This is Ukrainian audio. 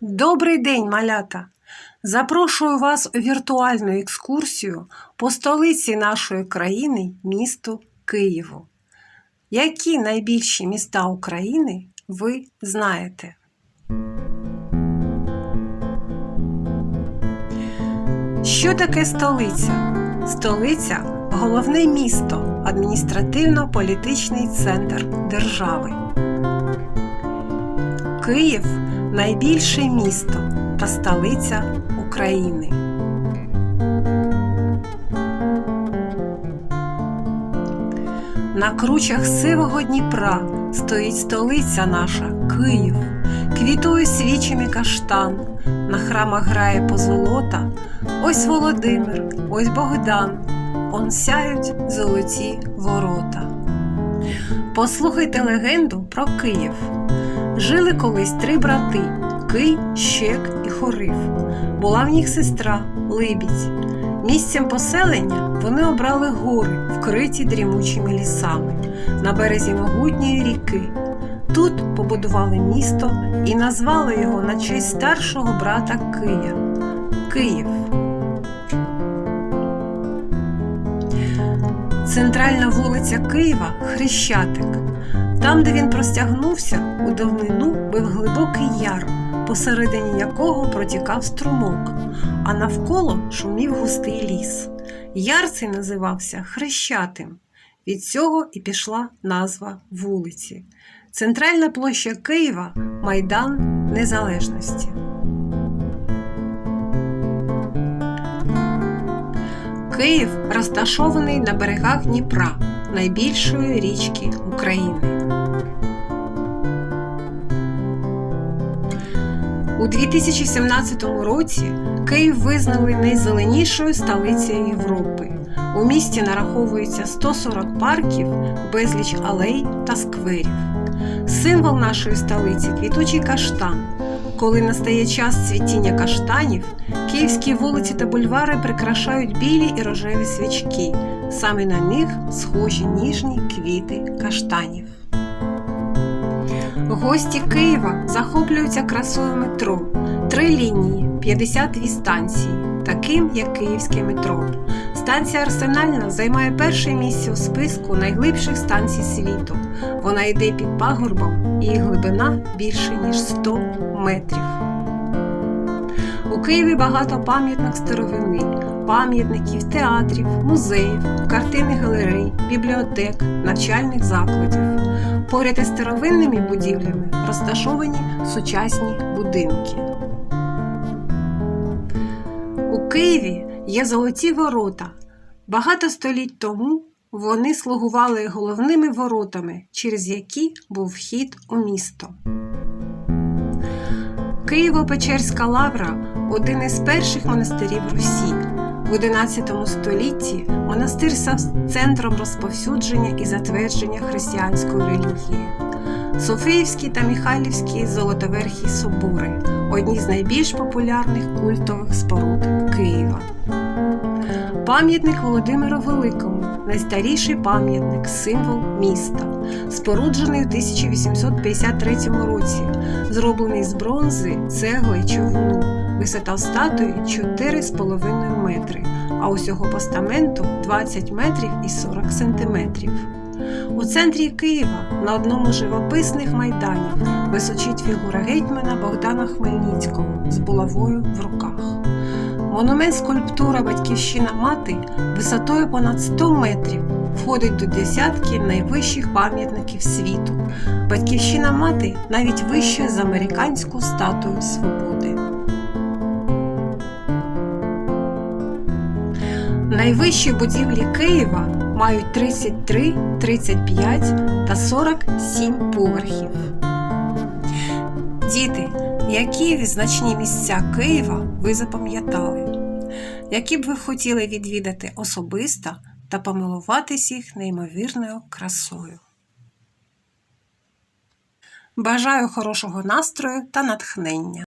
Добрий день, малята! Запрошую вас у віртуальну екскурсію по столиці нашої країни, місту Києву. Які найбільші міста України ви знаєте? Що таке столиця? Столиця головне місто, адміністративно-політичний центр держави. Київ найбільше місто та столиця України. На кручах сивого Дніпра стоїть столиця наша Київ, квітує свічами каштан, на храмах грає позолота. Ось Володимир, ось Богдан, он сяють золоті ворота. Послухайте легенду про Київ. Жили колись три брати Кий, Щек і Хорив. Була в них сестра Либідь. Місцем поселення вони обрали гори, вкриті дрімучими лісами, на березі могутньої ріки. Тут побудували місто і назвали його на честь старшого брата Кия Київ. Центральна вулиця Києва Хрещатик. Там, де він простягнувся, у давнину був глибокий яр, посередині якого протікав струмок, а навколо шумів густий ліс. Яр цей називався Хрещатим. Від цього і пішла назва вулиці. Центральна площа Києва Майдан Незалежності. Київ розташований на берегах Дніпра, найбільшої річки України. У 2017 році Київ визнали найзеленішою столицею Європи. У місті нараховується 140 парків, безліч алей та скверів. Символ нашої столиці квітучий каштан. Коли настає час цвітіння каштанів, київські вулиці та бульвари прикрашають білі і рожеві свічки. Саме на них схожі ніжні квіти каштанів. Гості Києва захоплюються красою метро. Три лінії, 52 станції, таким як Київське метро. Станція Арсенальна займає перше місце у списку найглибших станцій світу. Вона йде під пагорбом, її глибина більше ніж 100 метрів. У Києві багато пам'яток старовини, пам'ятників, театрів, музеїв, картинних галерей, бібліотек, навчальних закладів. Поряд із старовинними будівлями розташовані сучасні будинки. Києві є золоті ворота. Багато століть тому вони слугували головними воротами, через які був вхід у місто. Києво-Печерська лавра один із перших монастирів Русі. В XI столітті монастир став центром розповсюдження і затвердження християнської релігії. Софіївські та Михайлівські золотоверхі собори одні з найбільш популярних культових споруд. Пам'ятник Володимиру Великому найстаріший пам'ятник, символ міста, споруджений у 1853 році, зроблений з бронзи, цегли човну. Висота статуї 4,5 метри, а усього постаменту 20 метрів і 40 сантиметрів. У центрі Києва на одному з живописних майданів височить фігура гетьмана Богдана Хмельницького з булавою в руках. Монумент скульптура Батьківщина мати висотою понад 100 метрів входить до десятки найвищих пам'ятників світу. Батьківщина мати навіть вища за американську статую свободи. Найвищі будівлі Києва мають 33, 35 та 47 поверхів. Діти, які відзначні місця Києва ви запам'ятали? Які б ви хотіли відвідати особисто та помилуватись їх неймовірною красою? Бажаю хорошого настрою та натхнення!